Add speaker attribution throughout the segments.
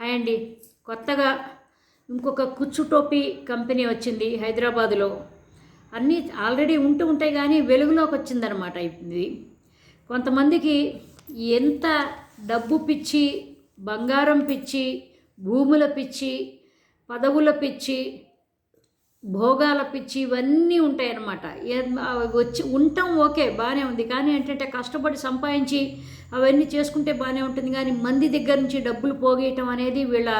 Speaker 1: Hi అండి. కొత్తగా ఇంకొక కుచ్చు టోపీ కంపెనీ వచ్చింది హైదరాబాదులో. అన్నీ ఆల్రెడీ ఉంటూ ఉంటాయి కానీ వెలుగులోకి వచ్చిందనమాట ఇది. కొంతమందికి ఎంత డబ్బు పిచ్చి బంగారం పిచ్చి భూముల పిచ్చి పదవుల పిచ్చి భోగాల పిచ్చి ఇవన్నీ ఉంటాయన్నమాట. వచ్చి ఉండటం ఓకే బాగానే ఉంది. కానీ ఏంటంటే కష్టపడి సంపాదించి అవన్నీ చేసుకుంటే బాగానే ఉంటుంది. కానీ మంది దగ్గర నుంచి డబ్బులు పోగేయటం అనేది వీళ్ళ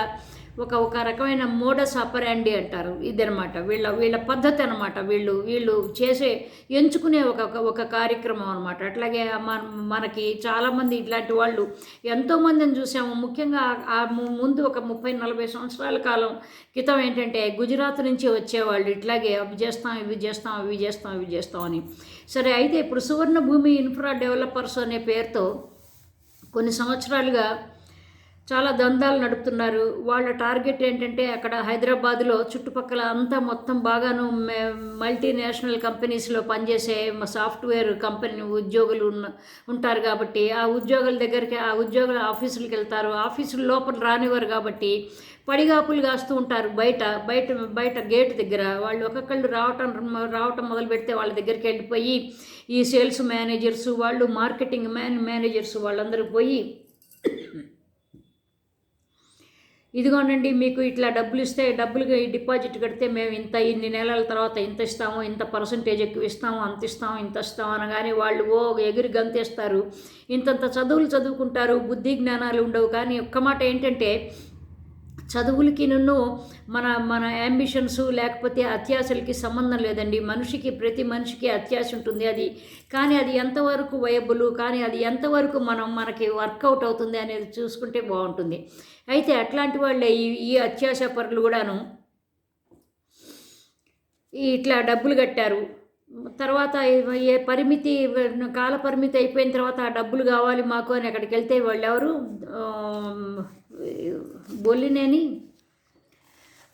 Speaker 1: ఒక ఒక రకమైన మోడస్ అపరాండి అంటారు. ఇదనమాట వీళ్ళ వీళ్ళ పద్ధతి అనమాట వీళ్ళు వీళ్ళు చేసే ఎంచుకునే ఒక ఒక- కార్యక్రమం అనమాట అట్లాగే మన మనకి చాలామంది ఇట్లాంటి వాళ్ళు ఎంతోమందిని చూసాము. ముఖ్యంగా ఆ- ముందు ఒక ముప్పై నలభై సంవత్సరాల కాలం క్రితం ఏంటంటే గుజరాత్ నుంచి వచ్చేవాళ్ళు. ఇట్లాగే అవి చేస్తాం ఇవి చేస్తాం ఇవి చేస్తాం ఇవి చేస్తాం అని. సరే అయితే ఇప్పుడు సువర్ణ భూమి ఇన్ఫ్రా డెవలపర్స్ అనే పేరుతో కొన్ని సంవత్సరాలుగా చాలా దందాలు నడుపుతున్నారు. వాళ్ళ టార్గెట్ ఏంటంటే అక్కడ హైదరాబాద్లో చుట్టుపక్కల అంతా మొత్తం బాగాను మల్టీనేషనల్ కంపెనీస్లో పనిచేసే సాఫ్ట్వేర్ కంపెనీ ఉద్యోగులు ఉన్న ఉంటారు కాబట్టి ఆ ఉద్యోగుల దగ్గరికి ఆ ఉద్యోగుల ఆఫీసులకు వెళ్తారు. ఆఫీసుల లోపల రానివ్వరు కాబట్టి పడిగాపులు కాస్తూ ఉంటారు బయట. బయట బయట గేట్ దగ్గర. వాళ్ళు ఒక్కొక్కళ్ళు రావటం రావటం మొదలు పెడితే వాళ్ళ దగ్గరికి వెళ్ళిపోయి ఈ సేల్స్ మేనేజర్స్ వాళ్ళు మార్కెటింగ్ మేన్ మేనేజర్స్ వాళ్ళందరూ పోయి ఇదిగోనండి మీకు ఇట్లా డబ్బులు ఇస్తే డబ్బులు డిపాజిట్ కడితే మేము ఇంత ఇన్ని నెలల తర్వాత ఇంత ఇస్తాము ఇంత పర్సంటేజ్ ఎక్కువ ఇస్తాము అంత ఇస్తాము ఇంత ఇస్తాము అనగానే వాళ్ళు ఓ ఎగిరి గంతేస్తారు. ఇంతంత చదువులు చదువుకుంటారు బుద్ధి జ్ఞానాలు ఉండవు. కానీ ఒక్క మాట ఏంటంటే చదువులకి నన్ను మన మన యాంబిషన్స్ లేకపోతే అత్యాశలకి సంబంధం లేదండి. మనిషికి ప్రతి మనిషికి అత్యాశ ఉంటుంది అది. కానీ అది ఎంతవరకు వయబుల్ కానీ అది ఎంతవరకు మనం మనకి వర్కౌట్ అవుతుంది అనేది చూసుకుంటే బాగుంటుంది. అయితే అట్లాంటి వాళ్ళే ఈ ఈ అత్యాశ పరులు కూడాను ఇట్లా డబ్బులు కట్టారు. తర్వాత ఏ- పరిమితి కాల పరిమితి అయిపోయిన తర్వాత ఆ డబ్బులు కావాలి మాకు అని అక్కడికి వెళ్తే వాళ్ళు ఎవరు బొల్లినేని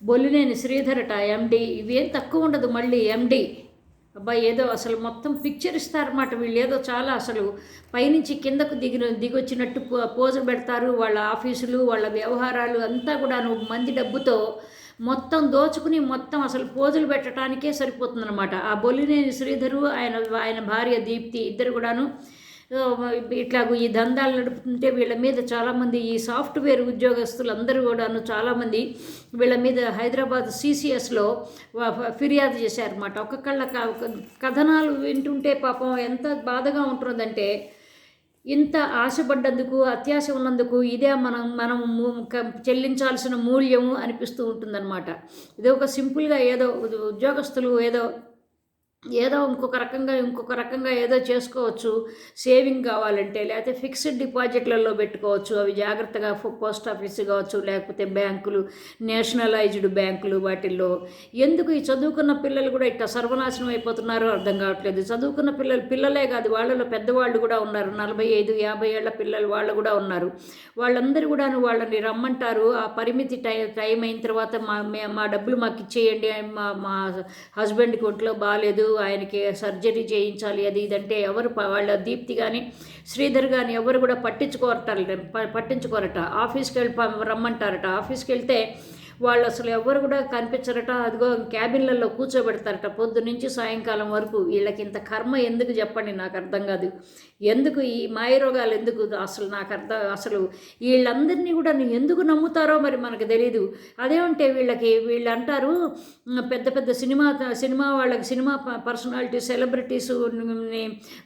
Speaker 1: బొల్లినేని శ్రీధరట ఎండి ఇవేం తక్కువ ఉండదు మళ్ళీ ఎండి అబ్బాయి ఏదో అసలు మొత్తం పిక్చర్ ఇస్తారన్నమాట వీళ్ళు. ఏదో చాలా అసలు పైనుంచి కిందకు దిగిన దిగొచ్చినట్టు పోజు పెడతారు. వాళ్ళ ఆఫీసులు వాళ్ళ వ్యవహారాలు అంతా కూడా మంది డబ్బుతో మొత్తం దోచుకుని మొత్తం అసలు పోజులు పెట్టడానికే సరిపోతుందన్నమాట. ఆ బొల్లినేని శ్రీధరు ఆయన ఆయన భార్య దీప్తి ఇద్దరు కూడాను ఇట్లా ఈ దందాలు నడుపుతుంటే వీళ్ళ మీద చాలామంది ఈ సాఫ్ట్వేర్ ఉద్యోగస్తులు అందరూ కూడాను చాలామంది వీళ్ళ మీద హైదరాబాద్ సిసిఎస్లో ఫిర్యాదు చేశారన్నమాట. ఒక్కొక్కళ్ళ క- కథనాలు వింటుంటే పాపం ఎంత బాధగా ఉంటుందంటే ఇంత ఆశపడ్డందుకు అత్యాశ ఉన్నందుకు ఇదే మనం మనం చెల్లించాల్సిన మూల్యము అనిపిస్తూ ఉంటుందన్నమాట. ఇది ఒక సింపుల్గా ఏదో ఉద్యోగస్తులు ఏదో ఏదో ఇంకొక రకంగా ఇంకొక రకంగా ఏదో చేసుకోవచ్చు. సేవింగ్ కావాలంటే లేకపోతే ఫిక్స్డ్ డిపాజిట్లలో పెట్టుకోవచ్చు. అవి జాగ్రత్తగా పోస్ట్ ఆఫీస్ కావచ్చు లేకపోతే బ్యాంకులు నేషనలైజ్డ్ బ్యాంకులు వాటిల్లో. ఎందుకు ఈ చదువుకున్న పిల్లలు కూడా ఇట్లా సర్వనాశనం అయిపోతున్నారో అర్థం కావట్లేదు. చదువుకున్న పిల్లలు పిల్లలే కాదు వాళ్ళలో పెద్దవాళ్ళు కూడా ఉన్నారు. నలభై ఐదు యాభై ఏళ్ళ పిల్లలు వాళ్ళు కూడా ఉన్నారు. వాళ్ళందరూ కూడా వాళ్ళని రమ్మంటారు. ఆ పరిమితి టై టైం అయిన తర్వాత మా మా డబ్బులు మాకు ఇచ్చేయండి. మా మా హస్బెండ్కి ఒంట్లో బాగాలేదు ఆయనకి సర్జరీ చేయించాలి అది ఇదంటే ఎవరు వాళ్ళ దీప్తి కానీ శ్రీధర్ కానీ ఎవరు కూడా పట్టించుకోరట పట్టించుకోరట. ఆఫీస్కి వెళ్ళి రమ్మంటారట. ఆఫీస్కి వెళ్తే వాళ్ళు అసలు ఎవరు కూడా కనిపించరట. అదిగో క్యాబిన్లలో కూర్చోబెడతారట. పొద్దు నుంచి సాయంకాలం వరకు వీళ్ళకి ఇంత కర్మ ఎందుకు చెప్పండి? నాకు అర్థం కాదు. ఎందుకు ఈ మాయరోగాలు ఎందుకు అసలు నాకు అర్థం అసలు వీళ్ళందరినీ కూడా నేను ఎందుకు నమ్ముతారో మరి మనకు తెలియదు అదేమంటే వీళ్ళకి వీళ్ళు అంటారు పెద్ద పెద్ద సినిమా సినిమా వాళ్ళకి సినిమా పర్సనాలిటీ సెలబ్రిటీస్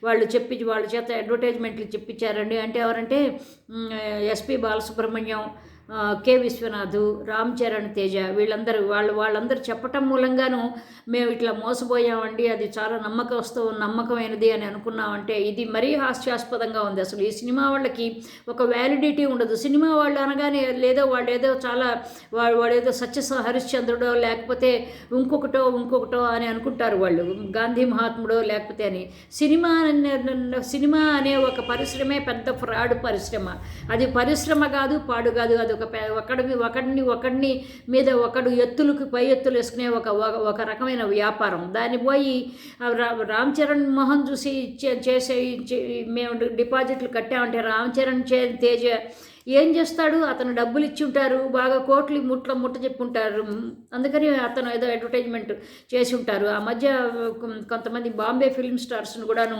Speaker 1: వాళ్ళు చెప్పి వాళ్ళ చేత అడ్వర్టైజ్మెంట్లు చెప్పించారండి అంటే ఎవరంటే ఎస్పి బాలసుబ్రహ్మణ్యం కె విశ్వనాథ్ రామ్ చరణ్ తేజ వీళ్ళందరూ వాళ్ళు వాళ్ళందరూ చెప్పటం మూలంగాను మేము ఇట్లా మోసపోయామండి అది చాలా నమ్మకస్తు నమ్మకమైనది అని అనుకున్నామంటే ఇది మరీ హాస్యాస్పదంగా ఉంది. అసలు ఈ సినిమా వాళ్ళకి ఒక వ్యాలిడిటీ ఉండదు. సినిమా వాళ్ళు అనగానే లేదో వాళ్ళు ఏదో చాలా వాడు వాడు ఏదో సత్య హరిశ్చంద్రుడో లేకపోతే ఇంకొకటో ఇంకొకటో అని అనుకుంటారు వాళ్ళు. గాంధీ మహాత్ముడో లేకపోతే అని. సినిమా అనే- సినిమా అనే ఒక పరిశ్రమే పెద్ద ఫ్రాడ్ పరిశ్రమ. అది పరిశ్రమ కాదు పాడు కాదు అది ఒక ఒకడి ఒకడిని ఒకడిని ఒకడిని మీద ఒకడు ఎత్తులకు పై ఎత్తులు వేసుకునే ఒక ఒక- రకమైన వ్యాపారం. దాన్ని పోయి రా- రామ్ చరణ్ మోహన్ చూసి చే- చేసే మేము డిపాజిట్లు కట్టామంటే రామ్ చరణ్ చే తేజ ఏం చేస్తాడు? అతను డబ్బులు ఇచ్చి ఉంటారు బాగా కోట్లు ముట్ల ముట్ట చెప్పుంటారు అందుకని అతను ఏదో అడ్వర్టైజ్మెంట్ చేసి ఉంటారు. ఆ మధ్య కొంతమంది బాంబే ఫిల్మ్ స్టార్స్ను కూడాను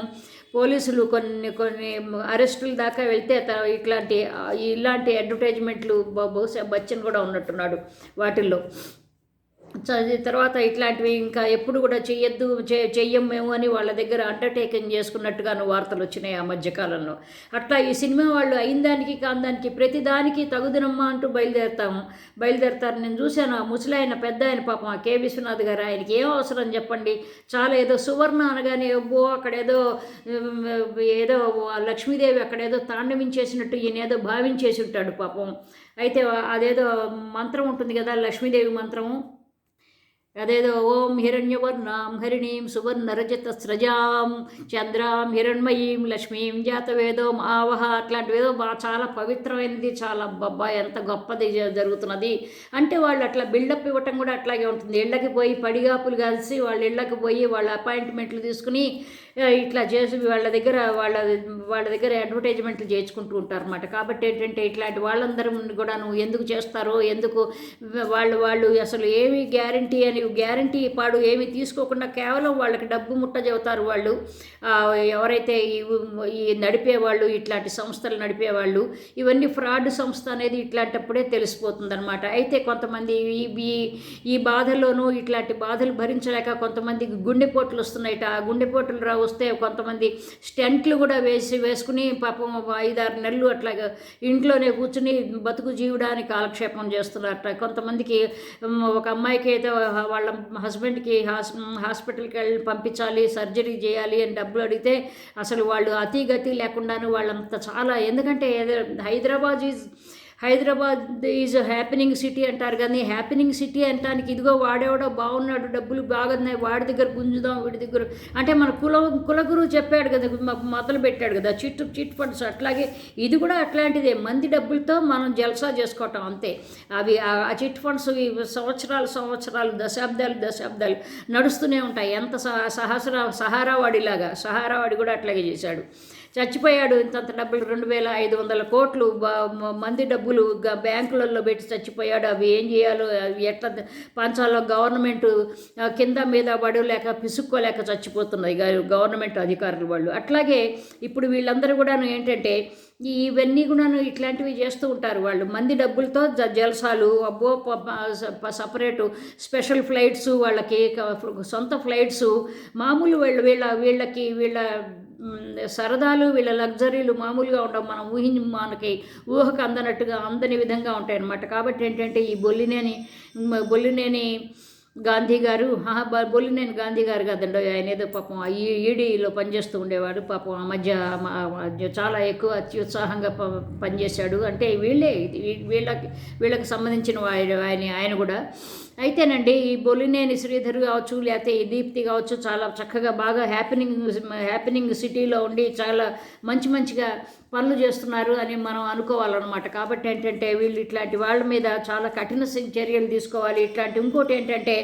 Speaker 1: పోలీసులు కొన్ని కొన్ని అరెస్టుల దాకా వెళ్తే ఇట్లాంటి ఇలాంటి అడ్వర్టైజ్మెంట్లు బహుశా బచ్చన్ కూడా ఉన్నట్టున్నాడు వాటిల్లో. తర్వాత ఇట్లాంటివి ఇంకా ఎప్పుడు కూడా చెయ్యొద్దు చెయ్యం మేము అని వాళ్ళ దగ్గర అండర్టేకింగ్ చేసుకున్నట్టుగాను వార్తలు వచ్చినాయి ఆ మధ్యకాలంలో అట్లా ఈ సినిమా వాళ్ళు అయిన దానికి కాందానికి ప్రతిదానికి తగుదనమ్మా అంటూ బయలుదేరుతాము. బయలుదేరుతారు నేను చూశాను. ఆ ముసలాయన పెద్ద ఆయన పాపం ఆ కే. విశ్వనాథ్ గారు ఆయనకి ఏం అవసరం చెప్పండి? చాలా ఏదో సువర్ణ అనగానే అబ్బో అక్కడేదో ఏదో లక్ష్మీదేవి అక్కడేదో తాండవించేసినట్టు ఈయన ఏదో భావించేసి ఉంటాడు పాపం. అయితే అదేదో మంత్రం ఉంటుంది కదా లక్ష్మీదేవి మంత్రము? అదేదో ఓం హిరణ్యవర్ణాం హరిణీం సువర్ణరజత స్రజాం చంద్రాం హిరణ్మయీం లక్ష్మీం జాతవేదో ఆవహ అట్లాంటివి ఏదో బాగా చాలా పవిత్రమైనది చాలా బబ్బా ఎంత గొప్పది జరుగుతున్నది. అంటే వాళ్ళు అట్లా బిల్డప్ ఇవ్వటం కూడా అట్లాగే ఉంటుంది. ఇళ్ళకి పోయి పడిగాపులు కలిసి వాళ్ళ ఇళ్ళకి పోయి వాళ్ళ అపాయింట్మెంట్లు తీసుకుని ఇట్లా చేసి వాళ్ళ దగ్గర వాళ్ళ వాళ్ళ దగ్గర అడ్వర్టైజ్మెంట్లు చేర్చుకుంటూ ఉంటారు అనమాట కాబట్టి ఏంటంటే ఇట్లాంటి వాళ్ళందరూ కూడా నువ్వు ఎందుకు చేస్తారో ఎందుకు వాళ్ళు వాళ్ళు అసలు ఏమి గ్యారంటీ అని గ్యారంటీ పాడు ఏమి తీసుకోకుండా కేవలం వాళ్ళకి డబ్బు ముట్ట చెబుతారు వాళ్ళు ఎవరైతే ఈ నడిపేవాళ్ళు ఇట్లాంటి సంస్థలు నడిపేవాళ్ళు ఇవన్నీ ఫ్రాడ్ సంస్థ అనేది ఇట్లాంటప్పుడే తెలిసిపోతుంది అనమాట అయితే కొంతమంది ఈ ఈ బాధల్లోనూ ఇట్లాంటి బాధలు భరించలేక కొంతమందికి గుండెపోట్లు వస్తున్నాయి ఆ గుండెపోట్లు రావు వస్తే కొంతమంది స్టెంట్లు కూడా వేసి వేసుకుని పాపం ఐదారు నెలలు అట్లాగా ఇంట్లోనే కూర్చుని బతుకు జీవడానికి కాలక్షేపం చేస్తున్నారట. కొంతమందికి ఒక అమ్మాయికి అయితే వాళ్ళ హస్బెండ్కి హాస్ హాస్పిటల్కి వెళ్ళి పంపించాలి సర్జరీ చేయాలి అని డబ్బులు అడిగితే అసలు వాళ్ళు అతిగతి లేకుండానే లేకుండాను వాళ్ళంత చాలా ఎందుకంటే Hyderabad is Hyderabad is happening city అంటారు కానీ హ్యాపెనింగ్ సిటీ అంటానికి ఇదిగో వాడేవాడో బాగున్నాడు డబ్బులు బాగున్నాయి వాడి దగ్గర గుంజుదాం వీడి దగ్గర అంటే మన కుల కులగురు చెప్పాడు కదా మొదలు పెట్టాడు కదా చిట్టు చిట్ ఫండ్స్ అట్లాగే ఇది కూడా అట్లాంటిదే మంది డబ్బులతో మనం జల్సా చేసుకోవటం అంతే. అవి ఆ చిట్ ఫండ్స్ సంవత్సరాలు సంవత్సరాలు దశాబ్దాలు దశాబ్దాలు నడుస్తూనే ఉంటాయి. ఎంత సహస్ర సహారావాడిలాగా సహారావాడి కూడా అట్లాగే చేశాడు. చచ్చిపోయాడు. ఇంతంత డబ్బులు రెండు వేల ఐదు వందల కోట్లు. మంది డబ్బులు బ్యాంకులలో పెట్టి చచ్చిపోయాడు. అవి ఏం చేయాలో అవి ఎట్లా పంచాలో గవర్నమెంట్ కింద మీద పడలేక పిసుక్కోలేక చచ్చిపోతున్నాయి గవర్నమెంట్ అధికారులు వాళ్ళు. అట్లాగే ఇప్పుడు వీళ్ళందరూ కూడా ఏంటంటే ఇవన్నీ కూడాను ఇట్లాంటివి చేస్తూ ఉంటారు వాళ్ళు. మంది డబ్బులతో జలసాలు అబ్బో సపరేటు స్పెషల్ ఫ్లైట్స్ వాళ్ళకి సొంత ఫ్లైట్స్ మామూలు వాళ్ళు వీళ్ళ వీళ్ళకి వీళ్ళ సరదాలు వీళ్ళ లగ్జరీలు మామూలుగా ఉండవు. మనం ఊహించి మనకి ఊహకు అందనట్టుగా అందని విధంగా ఉంటాయి అన్నమాట కాబట్టి ఏంటంటే ఈ బొల్లినేని బొల్లినేని గాంధీ గారు బొల్లినేని గాంధీ గారు కదండి ఆయన ఏదో పాపం ఈడీలో పనిచేస్తూ ఉండేవాడు. పాపం ఆ మధ్య చాలా ఎక్కువ అత్యుత్సాహంగా పనిచేశాడు. అంటే వీళ్ళే వీళ్ళకి వీళ్ళకి సంబంధించిన ఆయన ఆయన కూడా. అయితేనండి ఈ బొలినేని శ్రీధర్ కావచ్చు లేకపోతే ఈ దీప్తి కావచ్చు చాలా చక్కగా బాగా హ్యాపెనింగ్ హ్యాపెనింగ్ సిటీలో ఉండి చాలా మంచి మంచిగా పనులు చేస్తున్నారు అని మనం అనుకోవాలన్నమాట. కాబట్టి ఏంటంటే వీళ్ళు ఇట్లాంటి వాళ్ళ మీద చాలా కఠిన చర్యలు తీసుకోవాలి. ఇట్లాంటి ఇంకోటి ఏంటంటే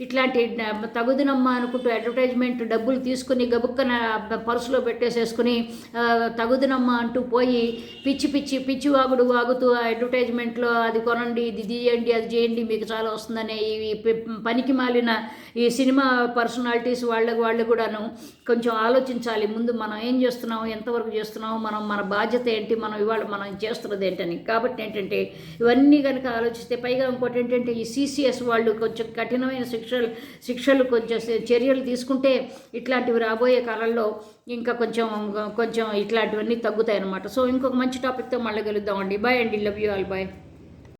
Speaker 1: ఇట్లాంటి తగుదినమ్మా అనుకుంటూ అడ్వర్టైజ్మెంట్ డబ్బులు తీసుకుని గబుక్కన పర్సులో పెట్టేసేసుకుని తగుదినమ్మ అంటూ పోయి పిచ్చి పిచ్చి పిచ్చి వాగుడు వాగుతూ ఆ అడ్వర్టైజ్మెంట్లో అది కొనండి ఇది తీయండి అది చేయండి మీకు చాలా వస్తుందనే ఈ పనికి మాలిన ఈ సినిమా పర్సనాలిటీస్ వాళ్ళకి వాళ్ళు కూడాను కొంచెం ఆలోచించాలి. ముందు మనం ఏం చేస్తున్నాము ఎంతవరకు చేస్తున్నాము మనం మన బాధ్యత ఏంటి మనం ఇవాళ మనం చేస్తున్నది ఏంటని. కాబట్టి ఏంటంటే ఇవన్నీ కనుక ఆలోచిస్తే పైగా ఇంకోటి ఏంటంటే ఈ సీసీఎస్ వాళ్ళు కొంచెం కఠినమైన శిక్షలు శిక్షలు కొంచెం చర్యలు తీసుకుంటే ఇట్లాంటివి రాబోయే కాలంలో ఇంకా కొంచెం కొంచెం ఇట్లాంటివన్నీ తగ్గుతాయి అన్నమాట సో ఇంకొక మంచి టాపిక్తో మళ్ళీ కలుద్దామండి. బాయ్ అండి. Love you all. బాయ్.